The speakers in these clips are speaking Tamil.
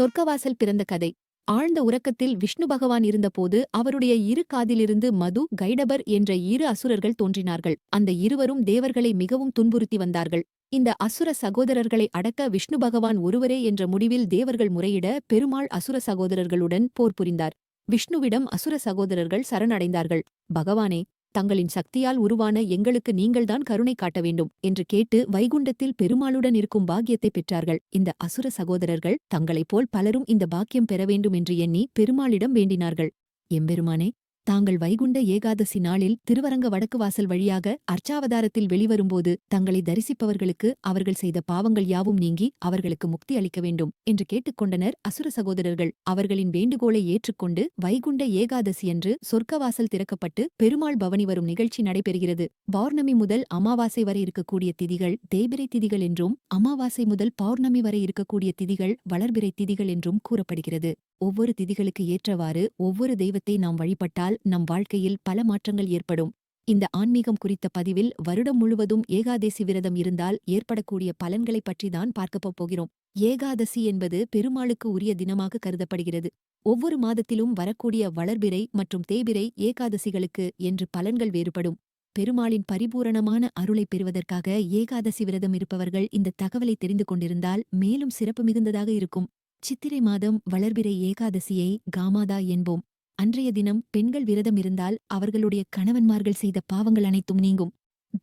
சொர்க்கவாசல் பிறந்த கதை. ஆழ்ந்த உறக்கத்தில் விஷ்ணு பகவான் இருந்தபோது அவருடைய இரு காதிலிருந்து மது கைடபர் என்ற இரு அசுரர்கள் தோன்றினார்கள். அந்த இருவரும் தேவர்களை மிகவும் துன்புறுத்தி வந்தார்கள். இந்த அசுர சகோதரர்களை அடக்க விஷ்ணு பகவான் ஒருவரே என்ற முடிவில் தேவர்கள் முறையிட பெருமாள் அசுர சகோதரர்களுடன் போர் புரிந்தார். விஷ்ணுவிடம் அசுர சகோதரர்கள் சரணடைந்தார்கள். பகவானே தங்களின் சக்தியால் உருவான எங்களுக்கு நீங்கள்தான் கருணை காட்ட வேண்டும் என்று கேட்டு வைகுண்டத்தில் பெருமாளுடன் இருக்கும் பாக்கியத்தை பெற்றார்கள். இந்த அசுர சகோதரர்கள் தங்களைப் போல் பலரும் இந்த பாக்கியம் பெற வேண்டும் என்று எண்ணி பெருமாளிடம் வேண்டினார்கள். எம்பெருமானே தாங்கள் வைகுண்ட ஏகாதசி நாளில் திருவரங்க வடக்கு வாசல் வழியாக அர்ச்சாவதாரத்தில் வெளிவரும்போது தங்களை தரிசிப்பவர்களுக்கு அவர்கள் செய்த பாவங்கள் யாவும் நீங்கி அவர்களுக்கு முக்தி அளிக்க வேண்டும் என்று கேட்டுக்கொண்டனர் அசுர சகோதரர்கள். அவர்களின் வேண்டுகோளை ஏற்றுக்கொண்டு வைகுண்ட ஏகாதசியன்று சொர்க்கவாசல் திறக்கப்பட்டு பெருமாள் பவனி வரும் நிகழ்ச்சி நடைபெறுகிறது. பௌர்ணமி முதல் அமாவாசை வரை இருக்கக்கூடிய திதிகள் தேய்பிரை திதிகள் என்றும் அமாவாசை முதல் பௌர்ணமி வரை இருக்கக்கூடிய திதிகள் வளர்பிறை திதிகள் என்றும் கூறப்படுகிறது. ஒவ்வொரு திதிகளுக்கு ஏற்றவாறு ஒவ்வொரு தெய்வத்தை நாம் வழிபட்டால் நம் வாழ்க்கையில் பல மாற்றங்கள் ஏற்படும். இந்த ஆன்மீகம் குறித்த பதிவில் வருடம் முழுவதும் ஏகாதசி விரதம் இருந்தால் ஏற்படக்கூடிய பலன்களைப் பற்றிதான் பார்க்கப் போகிறோம். ஏகாதசி என்பது பெருமாளுக்கு உரிய தினமாக கருதப்படுகிறது. ஒவ்வொரு மாதத்திலும் வரக்கூடிய வளர்பிறை மற்றும் தேபிரை ஏகாதசிகளுக்கு என்று பலன்கள் வேறுபடும். பெருமாளின் பரிபூரணமான அருளை பெறுவதற்காக ஏகாதசி விரதம் இருப்பவர்கள் இந்த தகவலை தெரிந்து கொண்டிருந்தால் மேலும் சிறப்பு மிகுந்ததாக இருக்கும். சித்திரை மாதம் வளர்பிறை ஏகாதசியை காமாதா என்போம். அன்றைய தினம் பெண்கள் விரதம் இருந்தால் அவர்களுடைய கணவன்மார்கள் செய்த பாவங்கள் அனைத்தும் நீங்கும்.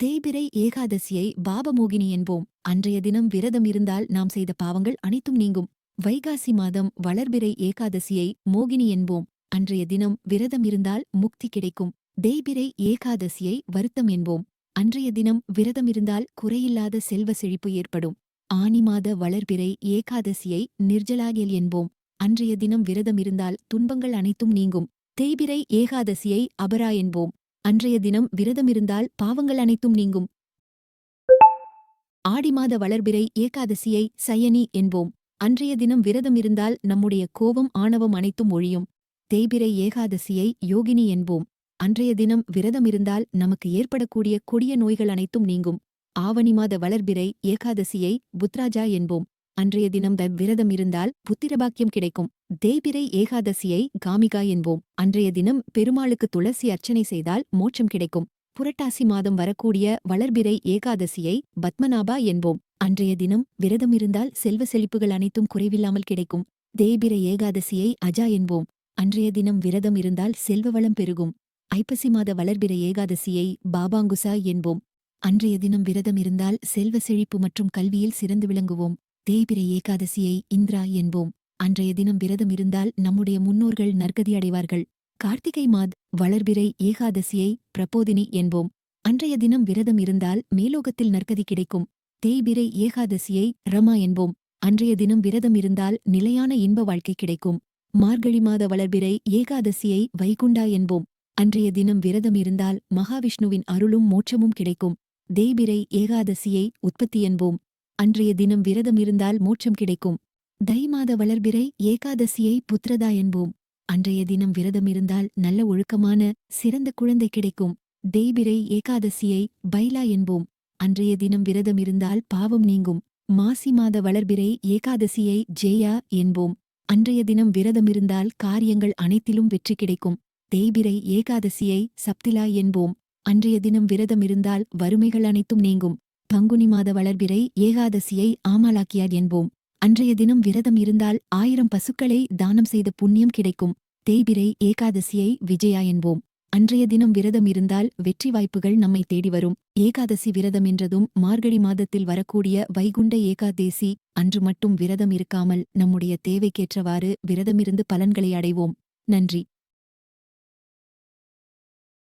தேய்பிரை ஏகாதசியை பாபமோகினி என்போம். அன்றைய தினம் விரதம் இருந்தால் நாம் செய்த பாவங்கள் அனைத்தும் நீங்கும். வைகாசி மாதம் வளர்பிறை ஏகாதசியை மோகினி என்போம். அன்றைய தினம் விரதம் இருந்தால் முக்தி கிடைக்கும். தேய்பிரை ஏகாதசியை வருத்தம் என்போம். அன்றைய தினம் விரதம் இருந்தால் குறையில்லாத செல்வ செழிப்பு ஏற்படும். ஆனி மாத வளர்பிறை ஏகாதசியை நிர்ஜலாகியல் என்போம். அன்றைய தினம் விரதம் இருந்தால் துன்பங்கள் அனைத்தும் நீங்கும். தேய்பிரை ஏகாதசியை அபரா என்போம். அன்றைய தினம் விரதமிருந்தால் பாவங்கள் அனைத்தும் நீங்கும். ஆடி மாத வளர்பிறை ஏகாதசியை சயனி என்போம். அன்றைய தினம் விரதம் இருந்தால் நம்முடைய கோபம் ஆணவம் அனைத்தும் ஒழியும். தேய்பிரை ஏகாதசியை யோகினி என்போம். அன்றைய தினம் விரதம் இருந்தால் நமக்கு ஏற்படக்கூடிய கொடிய நோய்கள் அனைத்தும் நீங்கும். ஆவணி மாத வளர்பிறை ஏகாதசியை புத்ராஜா என்போம். அன்றைய தினம் த விரதம் இருந்தால் புத்திரபாக்கியம் கிடைக்கும். தேபிரை ஏகாதசியை காமிகா என்போம். அன்றைய தினம் பெருமாளுக்கு துளசி அர்ச்சனை செய்தால் மோட்சம் கிடைக்கும். புரட்டாசி மாதம் வரக்கூடிய வளர்பிறை ஏகாதசியை பத்மநாபா என்போம். அன்றைய தினம் விரதம் இருந்தால் செல்வ செழிப்புகள் அனைத்தும் குறைவில்லாமல் கிடைக்கும். தேய்பிரை ஏகாதசியை அஜா என்போம். அன்றைய தினம் விரதம் இருந்தால் செல்வ வளம் பெருகும். ஐப்பசி மாத வளர்பிறை ஏகாதசியை பாபாங்குசா என்போம். அன்றைய தினம் விரதம் இருந்தால் செல்வ செழிப்பு மற்றும் கல்வியில் சிறந்து விளங்குவோம். தேய்பிரை ஏகாதசியை இந்திரா என்போம். அன்றைய தினம் விரதம் இருந்தால் நம்முடைய முன்னோர்கள் நற்கதி அடைவார்கள். கார்த்திகை மாத் வளர்பிறை ஏகாதசியை பிரபோதினி என்போம். அன்றைய தினம் விரதம் இருந்தால் மேலோகத்தில் நற்கதி கிடைக்கும். தேய்பிரை ஏகாதசியை ரமா என்போம். அன்றைய தினம் விரதம் இருந்தால் நிலையான இன்ப வாழ்க்கை கிடைக்கும். மார்கழி மாத வளர்பிறை ஏகாதசியை வைகுண்டா என்போம். அன்றைய தினம் விரதம் இருந்தால் மகாவிஷ்ணுவின் அருளும் மோட்சமும் கிடைக்கும். தேய்பிரை ஏகாதசியை உற்பத்தி என்போம். அன்றைய தினம் விரதம் இருந்தால் மோட்சம் கிடைக்கும். தை மாத வளர்பிறை ஏகாதசியை புத்திரதா என்போம். அன்றைய தினம் விரதம் இருந்தால் நல்ல ஒழுக்கமான சிறந்த குழந்தை கிடைக்கும். தேய்பிரை ஏகாதசியை பைலா என்போம். அன்றைய தினம் விரதம் இருந்தால் பாவம் நீங்கும். மாசி மாத வளர்பிறை ஏகாதசியை ஜெயா என்போம். அன்றைய தினம் விரதம் இருந்தால் காரியங்கள் அனைத்திலும் வெற்றி கிடைக்கும். தேய்பிரை ஏகாதசியை சப்திலா என்போம். அன்றைய தினம் விரதம் இருந்தால் வறுமைகள் அனைத்தும் நீங்கும். பங்குனி மாத வளர்பிறை ஏகாதசியை ஆமாலாக்கியார் என்போம். அன்றைய தினம் விரதம் இருந்தால் ஆயிரம் பசுக்களை தானம் செய்த புண்ணியம் கிடைக்கும். தேய்பிரை ஏகாதசியை விஜயா என்போம். அன்றைய தினம் விரதம் இருந்தால் வெற்றி வாய்ப்புகள் நம்மை தேடி வரும். ஏகாதசி விரதம் என்றதும் மார்கழி மாதத்தில் வரக்கூடிய வைகுண்ட ஏகாதேசி அன்று மட்டும் விரதம் இருக்காமல் நம்முடைய தேவைக்கேற்றவாறு விரதமிருந்து பலன்களை அடைவோம். நன்றி.